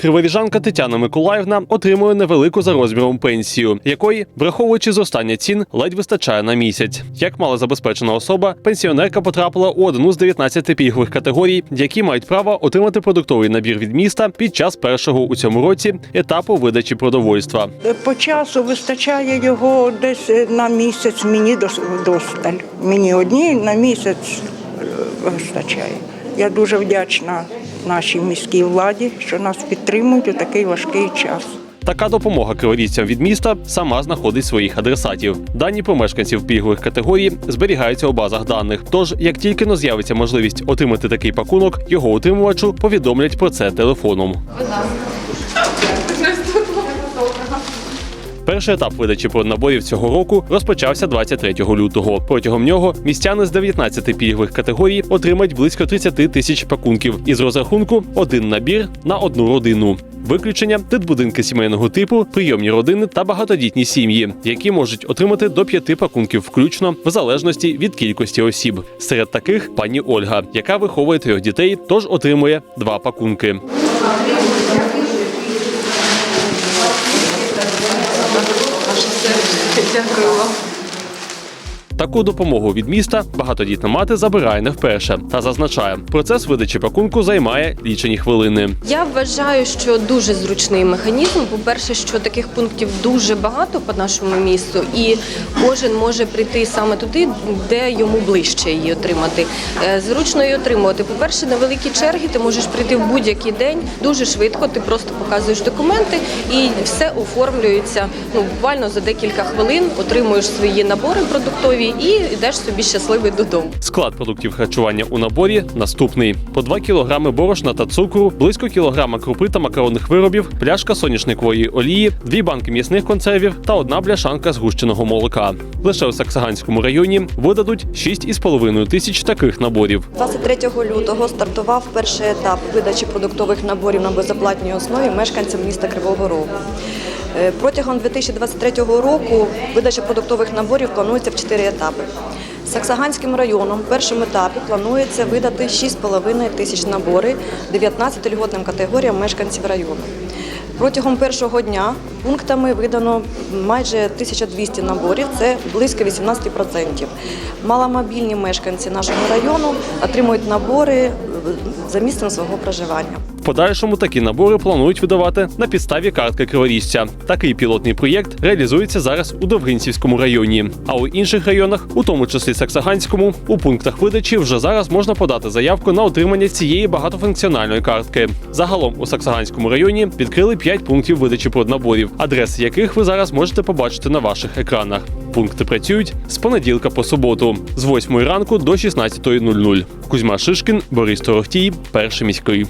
Криворіжанка Тетяна Миколаївна отримує невелику за розміром пенсію, якої, враховуючи зростання цін, ледь вистачає на місяць. Як малозабезпечена особа, пенсіонерка потрапила у одну з 19 пільгових категорій, які мають право отримати продуктовий набір від міста під час першого у цьому році етапу видачі продовольства. По часу вистачає його десь на місяць мені дос- досталь. Мені одній на місяць е, вистачає. Я дуже вдячна нашій міській владі, що нас підтримують у такий важкий час. Така допомога криворіжцям від міста сама знаходить своїх адресатів. Дані про мешканців пільгових категорій зберігаються у базах даних. Тож, як тільки но з'явиться можливість отримати такий пакунок, його отримувачу повідомлять про це телефоном. Перший етап видачі проднаборів цього року розпочався 23 лютого. Протягом нього містяни з 19 пільгових категорій отримають близько 30 тисяч пакунків із розрахунку один набір на одну родину. Виключення дитбудинки сімейного типу, прийомні родини та багатодітні сім'ї, які можуть отримати до п'яти пакунків включно в залежності від кількості осіб. Серед таких пані Ольга, яка виховує трьох дітей, тож отримує два пакунки. Дякую вам. Таку допомогу від міста багатодітна мати забирає не вперше та зазначає, процес видачі пакунку займає лічені хвилини. Я вважаю, що дуже зручний механізм. По-перше, що таких пунктів дуже багато по нашому місту, і кожен може прийти саме туди, де йому ближче її отримати. Е, Зручно її отримувати. По-перше, на великі черги ти можеш прийти в будь-який день дуже швидко. Ти просто показуєш документи і все оформлюється. Ну буквально за декілька хвилин отримуєш свої набори продуктові і йдеш собі щасливий додому. Склад продуктів харчування у наборі наступний: по 2 кілограми борошна та цукру, близько кілограма крупи та макаронних виробів, пляшка соняшникової олії, дві банки м'ясних консервів та одна бляшанка згущеного молока. Лише у Саксаганському районі видадуть 6,5 тисяч таких наборів. 23 лютого стартував перший етап видачі продуктових наборів на безоплатній основі мешканцям міста Кривого Рогу. Е, Протягом 2023 року видача продуктових наборів планується в 4 етапи. Саксаганським районом в першому етапі планується видати 6,5 тисяч набори 19 льготним категоріям мешканців району. Протягом першого дня пунктами видано майже 1200 наборів, це близько 18%. Маломобільні мешканці нашого району отримують набори е, за місцем свого проживання. В подальшому такі набори планують видавати на підставі картки криворіжця. Такий пілотний проєкт реалізується зараз у Довгинцівському районі. А у інших районах, у тому числі Саксаганському, у пунктах видачі вже зараз можна подати заявку на отримання цієї багатофункціональної картки. Загалом у Саксаганському районі відкрили 5 пунктів видачі проднаборів, адреси яких ви зараз можете побачити на ваших екранах. Пункти працюють з понеділка по суботу, з 8 ранку до 16.00. Кузьма Шишкін, Борис Торохтій, перший міський.